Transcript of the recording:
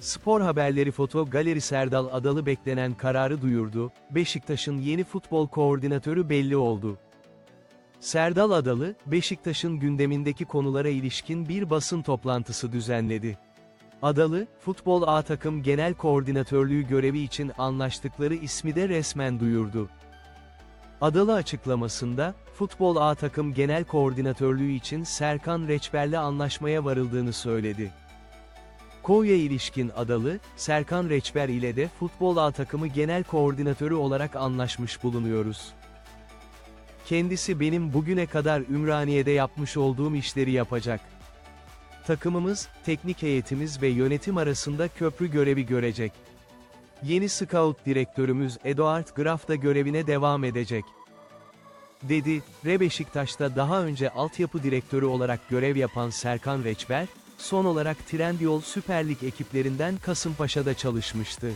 Spor haberleri foto galeri Serdal Adalı beklenen kararı duyurdu, Beşiktaş'ın yeni futbol koordinatörü belli oldu. Serdal Adalı, Beşiktaş'ın gündemindeki konulara ilişkin bir basın toplantısı düzenledi. Adalı, Futbol A takım genel koordinatörlüğü görevi için anlaştıkları ismi de resmen duyurdu. Adalı açıklamasında, Futbol A takım genel koordinatörlüğü için Serkan Reçber'le anlaşmaya varıldığını söyledi. Konya ilişkin Adalı, Serkan Reçber ile de Futbol A takımı genel koordinatörü olarak anlaşmış bulunuyoruz. Kendisi benim bugüne kadar Ümraniye'de yapmış olduğum işleri yapacak. Takımımız, teknik heyetimiz ve yönetim arasında köprü görevi görecek. Yeni scout direktörümüz Eduard Graf da görevine devam edecek. Dedi, Re Beşiktaş'ta daha önce altyapı direktörü olarak görev yapan Serkan Reçber, son olarak Trendyol Süper Lig ekiplerinden Kasımpaşa'da çalışmıştı.